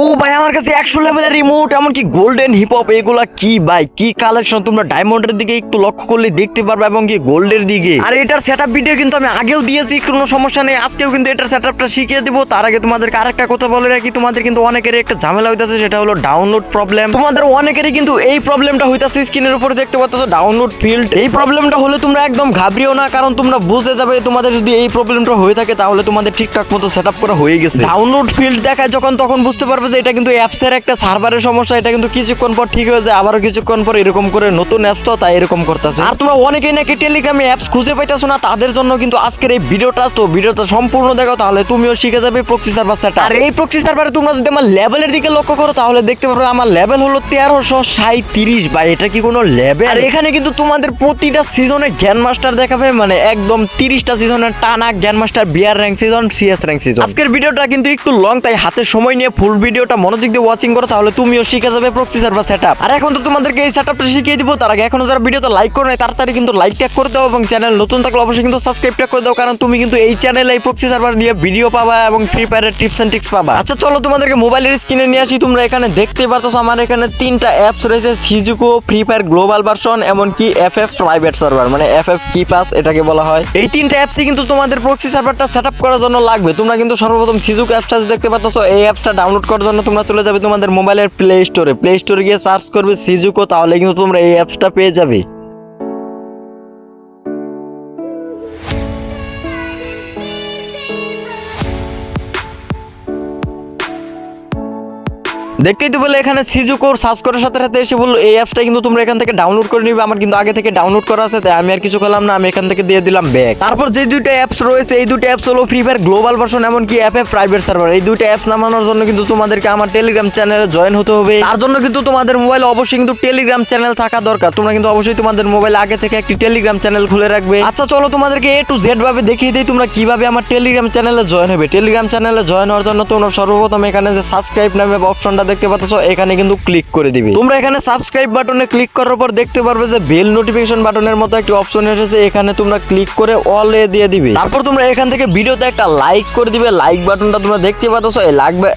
ও ভাই, আমার কাছে একশো লেভেলের রিমোট এমনকি গোল্ডেন হিপ হপ এগুলা কি ভাই? কি কালেকশন তোমরা ডায়মন্ডের দিকে একটু লক্ষ্য করলে দেখতে পারবে এবং কি গোল্ডের দিকে। আর এটার সেটআপ ভিডিও কিন্তু আমি আগেও দিয়েছি, কোনো সমস্যা নেই। আজকেও কিন্তু এটার সেটআপটা শিখিয়ে দেবো। তার আগে তোমাদেরকে আরেকটা কথা বলে রাখি। তোমাদের কিন্তু অনেকেরই একটা ঝামেলা হইতাছে, সেটা হলো ডাউনলোড প্রবলেম তোমাদের অনেকেরই কিন্তু এই প্রবলেমটা হইতাছে স্ক্রিনের উপরে, দেখতে পাচ্ছ ডাউনলোড ফিল্ড এই প্রবলেমটা হলে তোমরা একদম ঘাবড়িও না, কারণ তোমরা বুঝে যাবে তোমাদের যদি এই প্রবলেমটা হয়ে থাকে, তাহলে তোমাদের ঠিকঠাক মতো সেটআপ করা হয়ে গেছে। ডাউনলোড ফিল্ড দেখায় যখন, তখন বুঝতে পারবে যে এটা কিন্তু অ্যাপসের একটা সার্ভারের সমস্যা, এটা কিন্তু কিছুক্ষণ পর ঠিক হয়ে যায়, আবারও কিছুক্ষণ পর এরকম করে নতুন অ্যাপস তো তাই এরকম করতেছে। আর তোমরা অনেকেই নাকি টেলিগ্রামে অ্যাপস খুঁজে পাইতেছো না, তাদের জন্য কিন্তু আজকের এই ভিডিওটা, তো ভিডিওটা সম্পূর্ণ দেখো তাহলে তুমিও শিখে যাবে প্রক্সি সার্ভার সেটা আর এই প্রক্সি সার্ভারে তোমরা যদি আমার লেভেলের দিকে লক্ষ্য করো, তাহলে দেখতে পারবে আমার লেভেল হলো তেরোশো সাঁত্রিশ ভাই, এটা কি কোনো লেভেল আর এখানে কিন্তু তোমাদের প্রতিটা সিজনে জ্ঞান মাস্টার দেখাবে মানে একদম তিরিশটা সিজনের টানা জ্ঞান master tier rank season CS rank season আজকের ভিডিওটা কিন্তু একটু লং তাই হাতে সময় নিয়ে ফুল ভিডিওটা মনোযোগ দিয়ে ওয়াচিং করো, তাহলে তুমিও শিখে যাবে প্রক্সি সার্ভার সেটআপ আর এখন তো তোমাদেরকে এই সেটআপটা শিখিয়ে দিব, তার আগে এখনও যারা ভিডিওতে লাইক করো নাই, তাড়াতাড়ি কিন্তু লাইক ট্যাগ করে দাও এবং চ্যানেল নতুন থাকলে অবশ্যই কিন্তু সাবস্ক্রাইব ট্যাগ করে দাও, কারণ তুমি কিন্তু এই চ্যানেলে এই প্রক্সি সার্ভার নিয়ে ভিডিও পাবা এবং ফ্রি ফায়ারের টিপস এন্ড ট্রিক্স পাবা। আচ্ছা চলো তোমাদেরকে মোবাইলের স্ক্রিনে নিয়ে আসি, তোমরা এখানে দেখতে পাচ্ছ আমার এখানে তিনটা অ্যাপস রয়েছে সিজুকো ফ্রি ফায়ার গ্লোবাল ভার্সন এমনকি এফ এফ প্রাইভেট সার্ভার মানে এফ এফ কি পাস এটাকে বলা হয়। এই তিনটা অ্যাপসই কিন্তু তোমাদের প্রক্সি সার্ভারটা সেট আপ করার জন্য লাগবে। তোমরা কিন্তু সর্বপ্রথম সিজুকো অ্যাপসটা দেখতে পাচ্ছ, এই অ্যাপসটা ডাউনলোড করার জন্য তোমরা চলে যাবে তোমাদের মোবাইলের প্লে স্টোরে প্লে স্টোরে গিয়ে সার্চ করবে সিজুকো তাহলে কিন্তু তোমরা এই অ্যাপসটা পেয়ে যাবে। দেখতেই তো বলে এখানে সিজুকোর সার্চ করার সাথে সাথে এসে বলল, এই অ্যাপসটা কিন্তু তোমরা এখান থেকে ডাউনলোড করে নিবে। আমার কিন্তু আগে থেকে ডাউনলোড করা আছে, তাই আমি আর কিছু করলাম না। আমি এখান থেকে দিয়ে দিলাম ব্যাগ তারপর যে দুইটা অ্যাপস রয়েছে, এই দুটো অ্যাপস হলো ফ্রি ফায়ার গ্লোবাল ভার্সন এমনকি অ্যাপ অ্যাপ প্রাইভেট সার্ভার এই দুইটা অ্যাপস নামানোর জন্য কিন্তু তোমাদেরকে আমার টেলিগ্রাম চ্যানেলে জয়েন হতে হবে। তার জন্য কিন্তু তোমাদের মোবাইলে অবশ্যই কিন্তু টেলিগ্রাম চ্যানেল থাকা দরকার। তোমরা কিন্তু অবশ্যই তোমাদের মোবাইলে আগে থেকে একটি টেলিগ্রাম চ্যানেল খুলে রাখবে। আচ্ছা চলো তোমাদেরকে এ টু জেড ভাবে দেখিয়ে দিই তোমরা কীভাবে আমার টেলিগ্রাম চ্যানেলে জয়েন হবে। টেলিগ্রাম চ্যানেলে জয়েন হওয়ার জন্য তোমরা সর্বপ্রথম এখানে যে সাবস্ক্রাইব নামে অপশনটা দেখতে পাচ্ছ, এখানে কিন্তু ক্লিক করে দিবে। তোমরা এখানে সাবস্ক্রাইব বাটনে ক্লিক করার পর দেখতে পারবে যে বেল নোটিফিকেশন বাটনের মতো একটি অপশন এসেছে, এখানে তোমরা ক্লিক করে অল এ দিয়ে দিবে। তারপর তোমরা এখান থেকে ভিডিওতে একটা লাইক করে দিবে। লাইক বাটনটা তোমরা দেখতে পাচ্ছ, এই লাগবে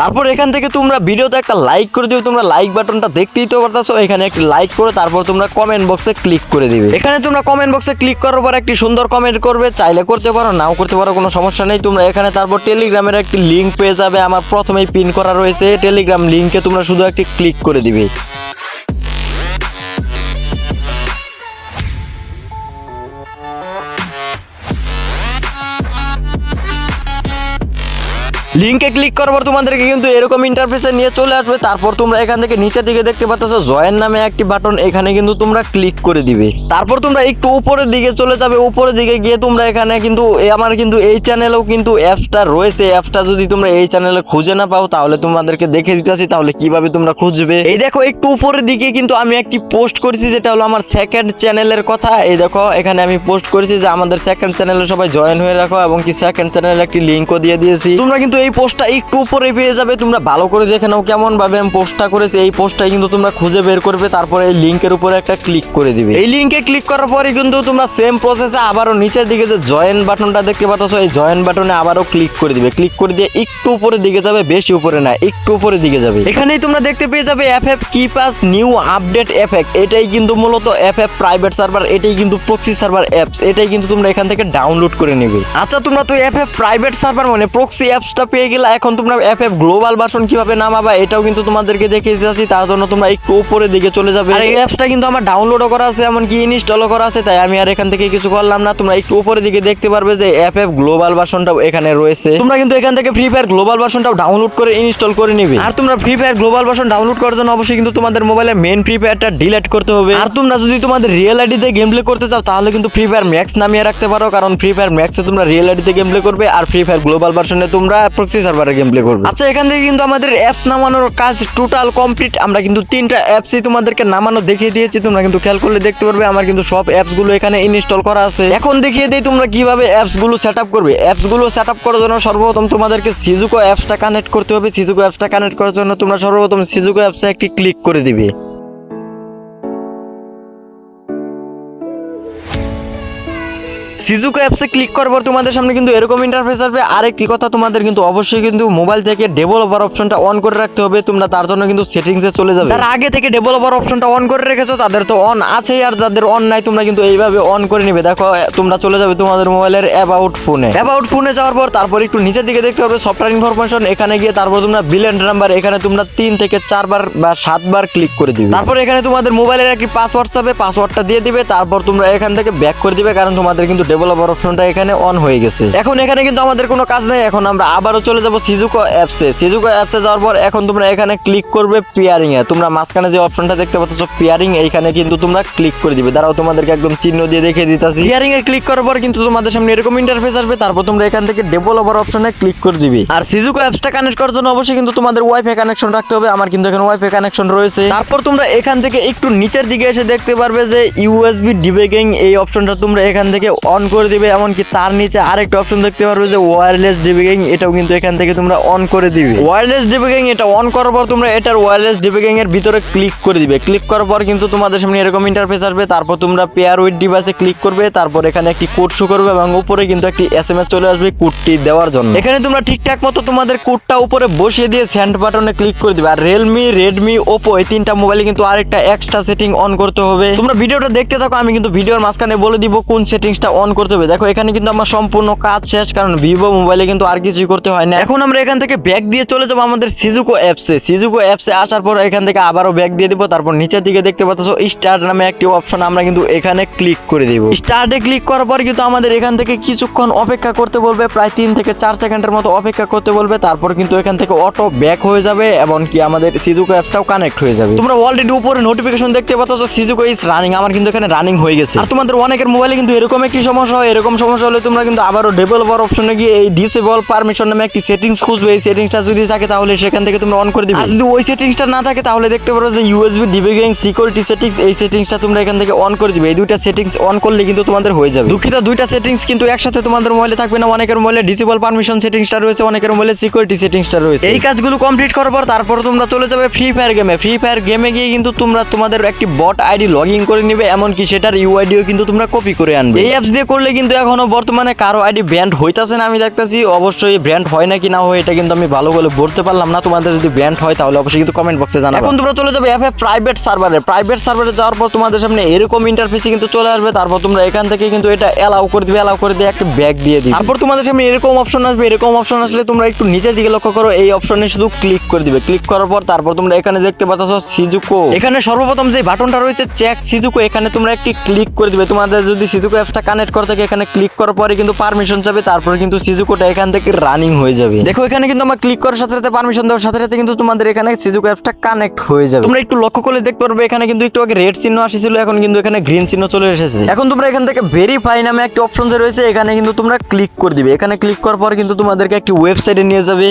তারপর এখান থেকে তোমরা ভিডিওতে একটা লাইক করে দিবে, তোমরা লাইক বাটনটা দেখতেই তো পারতেছো, এখানে একটি লাইক করে তারপর তোমরা কমেন্ট বক্সে ক্লিক করে দিবে। এখানে তোমরা কমেন্ট বক্সে ক্লিক করার পর একটি সুন্দর কমেন্ট করবে, চাইলে করতে পারো, নাও করতে পারো, কোনো সমস্যা নেই। তোমরা এখানে তারপর টেলিগ্রামের একটি লিঙ্ক পেয়ে যাবে, আমার প্রথমেই পিন করা রয়েছে। টেলিগ্রাম লিঙ্কে তোমরা শুধু একটি ক্লিক করে দিবে। লিঙ্কে ক্লিক করার পর তোমাদেরকে কিন্তু এরকম ইন্টারফেসে নিয়ে চলে আসবে। তারপর তোমরা এখান থেকে নিচের দিকে দেখতে পাচ্ছ জয়েন নামে একটি বাটন এখানে কিন্তু তোমরা ক্লিক করে দিবে। তারপর তোমরা একটু উপরের দিকে চলে যাবে। উপরের দিকে গিয়ে তোমরা এখানে কিন্তু আমার কিন্তু এই চ্যানেলেও কিন্তু অ্যাপসটা রয়েছে। অ্যাপসটা যদি তোমরা এই চ্যানেলে খুঁজে না পাও, তাহলে তোমাদেরকে দেখে দিতেছি তাহলে কীভাবে তোমরা খুঁজবে। এই দেখো, একটু উপরের দিকে কিন্তু আমি একটি পোস্ট করেছি, যেটা হলো আমার সেকেন্ড চ্যানেলের কথা। এই দেখো, এখানে আমি পোস্ট করেছি যে আমাদের সেকেন্ড চ্যানেলে সবাই জয়েন হয়ে রাখো, এবং কি সেকেন্ড চ্যানেলে একটি লিঙ্কও দিয়ে দিয়েছি। তোমরা কিন্তু এই পোস্টটা একটু উপরে পেয়ে যাবে। তোমরা ভালো করে দেখে নাও কেমন ভাবে আমি পোস্টটা করেছি। এই পোস্টটাই কিন্তু তোমরা খুঁজে বের করবে, তারপরে এই লিঙ্কের উপরে একটা ক্লিক করে দিবে। এই লিঙ্কে ক্লিক করার পরে কিন্তু তোমরা সেম প্রসেসে আবারও নিচের দিকে যে জয়েন বাটনটা দেখতে পাচ্ছ, এই জয়েন বাটনে আবারও ক্লিক করে দিবে। ক্লিক করে দিয়ে একটু উপরের দিকে যাবে, বেশি উপরে না, একটু উপরের দিকে যাবে। এখানেই তোমরা দেখতে পেয়ে যাবে F F key pass new update effect এটাই কিন্তু মূলত এফ এফ প্রাইভেট সার্ভার এটাই কিন্তু প্রক্সি সার্ভার অ্যাপস এটাই কিন্তু তোমরা এখান থেকে ডাউনলোড করে নেবে। আচ্ছা তোমরা তো এফ এফ প্রাইভেট সার্ভার মানে প্রক্সি অ্যাপসটা পেয়ে গেলে এখন তোমরা এফ এফ গ্লোবাল ভার্সন কীভাবে নামাবা এটাও কিন্তু তোমাদেরকে দেখিয়ে দিতেছি তার জন্য তোমরা একটু উপরের দিকে চলে যাবে। আর এই অ্যাপসটা কিন্তু আমার ডাউনলোডও করা আছে এমনকি ইনস্টলও করা আছে তাই আমি আর এখান থেকে কিছু করলাম না। তোমরা একটু উপরের দিকে দেখতে পারবে যে এফ এফ গ্লোবাল ভার্সনটাও এখানে রয়েছে। তোমরা কিন্তু এখান থেকে ফ্রি ফায়ার গ্লোবাল ভার্সনটাও ডাউনলোড করে ইনস্টল করে নিবে। আর তোমরা free fire global version download করার জন্য অবশ্যই কিন্তু তোমাদের মোবাইলে মেন ফ্রি ফায়ারটা ডিলিট করতে হবে। আর তোমরা যদি তোমাদের রিয়েল আইডিতে গেম প্লে করতে চাও তাহলে কিন্তু ফ্রি ফায়ার ম্যাক্স নামিয়ে রাখতে পারো কারণ ফ্রি ফায়ার ম্যাক্সে তোমরা রিয়েল আইডিতে গেম প্লে করবে আর ফ্রি ফায়ার গ্লোবাল ভার্সনে তোমরা প্রক্সি সার্ভারে গেম প্লে করবে। আচ্ছা এখান থেকে কিন্তু আমাদের অ্যাপস নামানোর কাজ টোটাল কমপ্লিট আমরা কিন্তু তিনটা অ্যাপসই তোমাদেরকে নামানো দেখিয়ে দিয়েছি। তোমরা কিন্তু খেয়াল করলে দেখতে পারবে, আমার কিন্তু সব অ্যাপসগুলো এখানে ইনস্টল করা আছে। এখন দেখিয়ে দিই তোমরা কীভাবে অ্যাপসগুলো সেট আপ করবে। অ্যাপসগুলো সেট আপ করার জন্য সর্বপ্রথম তোমাদেরকে সিজুকো অ্যাপসটা কানেক্ট করতে হবে। সিজুকো অ্যাপসটা কানেক্ট করার জন্য তোমরা সর্বপ্রথম সিজুকো অ্যাপসে একটি ক্লিক করে দিবে। সিজুকো অ্যাপসে ক্লিক করার পর তোমাদের সামনে কিন্তু এরকম ইন্টারফেস আসবে। আরেকটি কথা তোমাদের কিন্তু অবশ্যই কিন্তু মোবাইল থেকে ডেভেলপার অপশনটা অন করে রাখতে হবে। তোমরা তার জন্য কিন্তু সেটিংসে চলে যাবে। যারা আগে থেকে ডেভেলপার অপশনটা অন করে রেখেছো তাদের তো অন আছেই। আর যাদের অন নাই তোমরা কিন্তু এইভাবে অন করে নিবে। দেখো তোমরা চলে যাবে তোমাদের মোবাইলের অ্যাবাউট ফোনে অ্যাবাউট ফোনে যাওয়ার পর তারপর একটু নিচের দিকে দেখতে হবে। সফটওয়্যার ইনফরমেশন এখানে গিয়ে তারপর তোমরা বিলেন্ড নাম্বার এখানে তোমরা তিন থেকে চারবার বা সাতবার ক্লিক করে দিবে। তারপর এখানে তোমাদের মোবাইলের একটি পাসওয়ার্ড চাবে। পাসওয়ার্ডটা দিয়ে দিবে। তারপর তোমরা এখান থেকে ব্যাক করে দিবে। কারণ তোমাদের কিন্তু ডেভেলপার অপশনটা এখানে অন হয়ে গেছে। এখন এখানে কিন্তু আমাদের কোনো কাজ নেই। এখন আমরা আবারও চলে যাব সিজুকো অ্যাপসে সিজুকো অ্যাপসে যাওয়ার পর এখন তোমরা এখানে ক্লিক করবে পিয়ারিং এ তোমরা মাঝখানে যে অপশনটা দেখতে পাচ্ছ পিয়ারিং এইখানে কিন্তু তোমরা ক্লিক করে দিবে। দাঁড়াও, তোমাদেরকে একদম চিহ্ন দিয়ে দেখিয়ে দিতেছি। পিয়ারিং এ ক্লিক করার পর কিন্তু তোমাদের সামনে এরকম ইন্টারফেস আসবে। তারপর তোমরা এখান থেকে ডেভেলপার অপশনে ক্লিক করে দিবে। আর সিজুকো অ্যাপসটা কানেক্ট করার জন্য অবশ্যই কিন্তু তোমাদের ওয়াইফাই কানেকশন রাখতে হবে। আমার কিন্তু এখানে ওয়াইফাই কানেকশন রয়েছে। তারপর তোমরা এখান থেকে একটু নিচের দিকে এসে দেখতে পারবে যে ইউএসবি ডিবেগিং এই অপশনটা তোমরা এখান থেকে করে দিবে, এমনকি তার নিচে আরেকটা অপশন দেখতে পারবে যে ওয়্যারলেস ডিবেগিং এটাও কিন্তু এখান থেকে তোমরা অন করে দিবে। ওয়্যারলেস ডিবেগিং এটা অন করার পর তোমরা এটার ওয়্যারলেস ডিবেগিং এর ভিতরে ক্লিক করে দিবে। ক্লিক করার পর কিন্তু তোমাদের সামনে এরকম ইন্টারফেস আসবে, তারপর তোমরা পেয়ার উইথ ডিভাইসে ক্লিক করবে, তারপর এখানে একটি কোড শো করবে এবং উপরে কিন্তু একটি এস এসএমএস চলে আসবে কোডটি দেওয়ার জন্য। এখানে তোমরা ঠিকঠাক মতো তোমাদের কোডটা উপরে বসিয়ে দিয়ে সেন্ড বাটনে ক্লিক করে দিবে। আর রিয়েলমি রেডমি ওপো এই তিনটা মোবাইলে কিন্তু আরেকটা এক্সট্রা সেটিং অন করতে হবে। তোমরা ভিডিওটা দেখতে থাকো, আমি কিন্তু ভিডিওর মাঝখানে বলে দিব কোন সেটিংসটা অন করতে হবে। দেখো, এখানে কিন্তু আমার সম্পূর্ণ কাজ শেষ, কারণ ভিভো মোবাইলে কিন্তু আর কিছুই করতে হয় না। এখন আমরা এখান থেকে ব্যাক দিয়ে চলে যাব আমাদের সিজুকো অ্যাপসে সিজুকো অ্যাপসে আসার পর এখান থেকে আবারও ব্যাগ দিয়ে দিব। তারপর নিচের দিকে দেখতে পাচ্ছ স্টার্ট নামে একটি অপশন আমরা কিন্তু এখানে ক্লিক করে দিব। স্টার্টে ক্লিক করার পর কিন্তু আমাদের এখান থেকে কিছুক্ষণ অপেক্ষা করতে বলবে, প্রায় তিন থেকে চার সেকেন্ডের মতো অপেক্ষা করতে বলবে। তারপর কিন্তু এখান থেকে অটো ব্যাক হয়ে যাবে এবং কি আমাদের সিজুকো অ্যাপটাও কানেক্ট হয়ে যাবে। তোমরা অলরেডি উপরে নোটিফিকেশন দেখতে পাচ্ছ সিজুকো ইজ রানিং আমার কিন্তু এখানে রানিং হয়ে গেছে। আর তোমাদের অনেকের মোবাইলে কিন্তু এরকম একটি সমস্যা হয় এরকম সমস্যা হলে তোমরা কিন্তু আবারও ডেভেলপার অপশনে গিয়ে এই ডিসেবল পারমিশন নামে একটি সেটিংস খুঁজবে। এই সেটিংসটা যদি থাকে তাহলে সেখান থেকে তোমরা অন করে দিবে। আর যদি ওই সেটিংসটা না থাকে তাহলে দেখতে পারো যে ইউএসবি ডিবিগিং সিকিউরিটি সেটিংস এই সেটিংসটা তোমরা এখান থেকে অন করে দিবে। এই দুইটা সেটিংস অন করলে কিন্তু তোমাদের হয়ে যাবে। দুঃখিত দুইটা সেটিংস কিন্তু একসাথে তোমাদের মোবাইলে থাকবে না। অনেকের মোবাইলে ডিসেবল পারমিশন সেটিংসটা রয়েছে অনেকের মোবাইলে সিকিউরিটি সেটিংসটা রয়েছে। এই কাজগুলো কমপ্লিট করার পর তারপর তোমরা চলে যাবে ফ্রি ফায়ার গেমে ফ্রি ফায়ার গেমে গিয়ে কিন্তু তোমরা তোমাদের একটি বট আইডি লগ ইন করে নিবে এমনকি সেটার ইউআইডিও কিন্তু তোমরা কপি করে আনবে। এই অ্যাপস দিয়ে করলে কিন্তু এখনও বর্তমানে কারও আইডি ব্র্যান্ড হইতাছে না আমি দেখতেছি। অবশ্যই ব্র্যান্ড হয় নাকি না হয় এটা কিন্তু আমি ভালো করে বলতে পারলাম না। তোমাদের যদি ব্র্যান্ড হয় তাহলে অবশ্যই কিন্তু কমেন্ট বক্সে জানাবে। এখন তোমরা চলে যাবে অ্যাপে প্রাইভেট সার্ভারে প্রাইভেট সার্ভারে যাওয়ার পর তোমাদের সামনে এরকম ইন্টারফেসে কিন্তু চলে আসবে। তারপর তোমরা এখান থেকে কিন্তু এটা অ্যালাউ করে দিবে অ্যালাউ করে দিয়ে একটা ব্যাগ দিয়ে দিবে। তারপর তোমাদের সামনে এরকম অপশন আসবে এরকম অপশন আসলে তোমরা একটু নিচের দিকে লক্ষ্য করো। এই অপশনে শুধু ক্লিক করে দিবে। ক্লিক করার পর তারপর তোমরা এখানে দেখতে পাচ্ছ সিজুকো এখানে সর্বপ্রথম যে বাটনটা রয়েছে চেক সিজুকো এখানে তোমরা একটি ক্লিক করে দিবে। তোমাদের যদি সিজুকো অ্যাপসটা কানেক্ট করে থাকে এখানে ক্লিক করার পরে কিন্তু পারমিশন যাবে তারপরে কিন্তু সিজুকোটা এখান থেকে রানিং হয়ে যাবে। দেখো এখানে কিন্তু আমার ক্লিক করার সাথে সাথে পারমিশন দেওয়ার সাথে সাথে কিন্তু তোমাদের এখানে সিজুকো অ্যাপসটা কানেক্ট হয়ে যাবে। তোমরা একটু লক্ষ্য করলে দেখতে পারবে এখানে কিন্তু একটু আগে রেড চিহ্ন আসছিল এখন কিন্তু এখানে গ্রিন চিহ্ন চলে এসেছে। এখন তোমরা এখান থেকে ভেরিফাই নামে একটি অপশন রয়েছে এখানে কিন্তু তোমরা ক্লিক করে দিবে। এখানে ক্লিক করার পর কিন্তু তোমাদেরকে একটি ওয়েবসাইটে নিয়ে যাবে।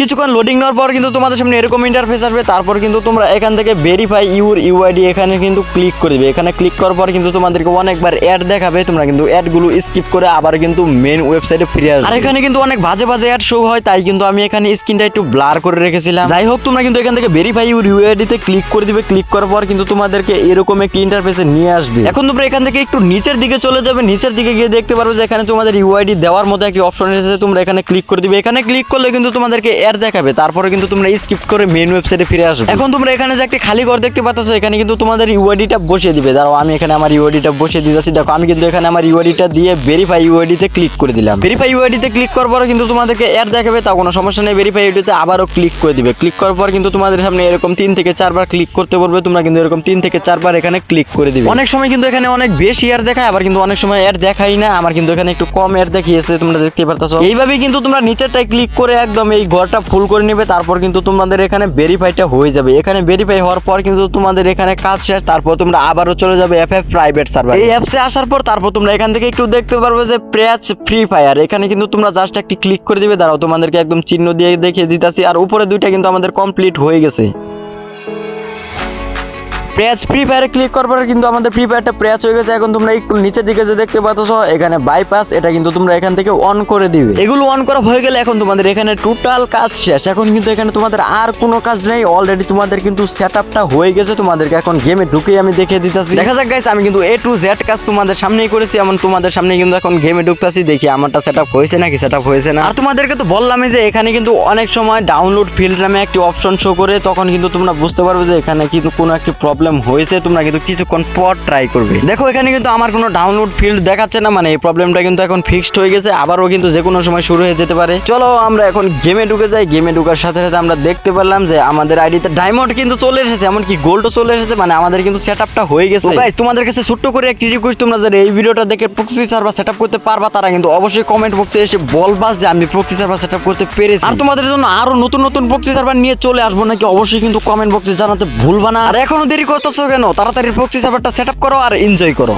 কিছুক্ষণ লোডিং নেওয়ার পর কিন্তু তোমাদের সামনে এরকম ইন্টারফেস আসবে তারপর কিন্তু তোমরা এখান থেকে ভেরিফাই ইউর ইউআইডি এখানে কিন্তু ক্লিক করে দিবে। এখানে ক্লিক করার পর কিন্তু তোমাদেরকে অনেকবার অ্যাড দেখাবে তোমরা কিন্তু অ্যাডগুলো স্কিপ করে আবার কিন্তু মেন ওয়েবসাইটে ফিরে আসবে। আর এখানে কিন্তু অনেক বাজে বাজে অ্যাড শো হয় তাই কিন্তু আমি এখানে স্ক্রিনটা একটু ব্লার করে রেখেছিলাম। যাই হোক তোমরা কিন্তু এখান থেকে ভেরিফাই ইউর ইউআইডিতে ক্লিক করে দিবে। ক্লিক করার পর কিন্তু তোমাদেরকে এরকম একটি ইন্টারফেসে নিয়ে আসবে। এখন তোমরা এখান থেকে একটু নিচের দিকে চলে যাবে। নিচের দিকে গিয়ে দেখতে পারবে যে এখানে তোমাদের ইউআইডি দেওয়ার মতো একটি অপশন এসেছে। তোমরা এখানে ক্লিক করে দিবে। এখানে ক্লিক করলে কিন্তু তোমাদেরকে অ্যাড দেখাবে, তারপরে কিন্তু তোমরা স্কিপ করে মেন ওয়েবসাইটে ফিরে আসবে। এখন তোমরা এখানে যে একটা খালি ঘর দেখতে পাচ্ছ এখানে কিন্তু তোমাদের ইউআইডিটা বসিয়ে দিবে। দাঁড়াও, আমি এখানে আমার ইউআইডিটা বসিয়ে দিতেছি। দেখো, আমি কিন্তু এখানে আমার ইউআইডিটা দিয়ে ভেরিফাই ইউআইডিতে ক্লিক করে দিলাম। ভেরিফাই ইউআইডিতে ক্লিক করার পর কিন্তু তোমাদেরকে অ্যাড দেখাবে তা কোনো সমস্যা নেই। ভেরিফাই ইউআইডিতে আবারও ক্লিক করে দিবে। ক্লিক করার পর কিন্তু তোমাদের সামনে এরকম তিন থেকে চারবার ক্লিক করতে বলবে, তোমরা কিন্তু এরকম তিন থেকে চারবার এখানে ক্লিক করে দিবে। অনেক সময় কিন্তু এখানে অনেক বেশি অ্যাড দেখায়, আবার কিন্তু অনেক সময় অ্যাড দেখাই না। আমার কিন্তু এখানে একটু কম অ্যাড দেখিয়েছে, তোমরা দেখতে পারতাছো। এইভাবে কিন্তু তোমরা নিচেরটায় ক্লিক করে একদম এই ঘরটা ফুল করে নেবে, তারপর কিন্তু তোমাদের এখানে ভেরিফাইটা হয়ে যাবে। এখানে ভেরিফাই হওয়ার পর কিন্তু তোমাদের এখানে কাজ শেষ, তারপর তোমরা আবারও চলে যাবে এফ এফ প্রাইভেট সার্ভার এই অ্যাপসে আসার পর তারপর তোমরা এখান থেকে একটু দেখতে পারবে যে প্রেস ফ্রি ফায়ার এখানে কিন্তু তোমরা জাস্ট একটি ক্লিক করে দিবে, দাঁড়াও তোমাদেরকে একদম চিহ্ন দিয়ে দেখিয়ে দিতেছি, আর উপরে দুইটা কিন্তু আমাদের কমপ্লিট হয়ে গেছে। প্রেস ফ্রি ফায়ারে ক্লিক করবার পরে কিন্তু আমাদের ফ্রি ফায়ারটা প্রেস হয়ে গেছে। এখন তোমরা একটু নিচের দিকে যে দেখতে পাচ্ছ, এখানে বাইপাস এটা কিন্তু তোমরা এখান থেকে অন করে দিবে। এগুলো অন করা হয়ে গেলে এখন তোমাদের এখানে টোটাল কাজ শেষ। এখন কিন্তু এখানে তোমাদের আর কোনো কাজ নেই। অলরেডি তোমাদের কিন্তু সেট আপটা হয়ে গেছে। তোমাদেরকে এখন গেমে ঢুকেই আমি দেখে দিতেছি। দেখা যাক গাইস আমি কিন্তু এ টু জেড কাজ তোমাদের সামনেই করেছি। এমন তোমাদের সামনে কিন্তু এখন গেমে ঢুকতেছি। দেখি আমারটা সেট আপ হয়েছে নাকি সেট আপ হয়েছে না। আর তোমাদেরকে তো বললামই যে এখানে কিন্তু অনেক সময় ডাউনলোড ফিল্ড নামে একটি অপশন শো করে, তখন কিন্তু তোমরা বুঝতে পারবে যে এখানে কিন্তু কোনো একটি প্রবলেম হয়েছে তোমরা কিন্তু কিছুক্ষণ পর ট্রাই করবে। দেখো এখানে কিন্তু আমার কোনো ডাউনলোড ফিল্ড দেখাচ্ছে না মানে এই প্রবলেমটা কিন্তু এখন ফিক্সড হয়ে গেছে আবারও কিন্তু যে কোনো সময় শুরু হয়ে যেতে পারে। চলো আমরা এখন গেমে ঢুকে যাই। গেমে ঢুকার সাথে সাথে আমরা দেখতে পারলাম যে আমাদের আইডিতে ডায়মন্ড কিন্তু চলে এসেছে এমনকি গোল্ডও চলে এসেছে মানে আমাদের কিন্তু সেট আপটা হয়ে গেছে। গাইস তোমাদের কাছে ছোট্ট করে একটি রিকোয়েস্ট তোমরা যারা এই ভিডিওটা দেখে প্রক্সি সার্ভার সেট আপ করতে পারবা তারা কিন্তু অবশ্যই কমেন্ট বক্সে এসে বলবা যে আমি প্রক্সি সার্ভার সেট আপ করতে পেরেছি। আর তোমাদের জন্য আরও নতুন নতুন প্রক্সি সার্ভার নিয়ে চলে আসব নাকি অবশ্যই কিন্তু কমেন্ট বক্সে জানাতে ভুলবা না। আর এখনও দেরি করতেছো কেন? তাড়াতাড়ি প্রক্সি সার্ভারটা সেট করো আর এনজয় করো।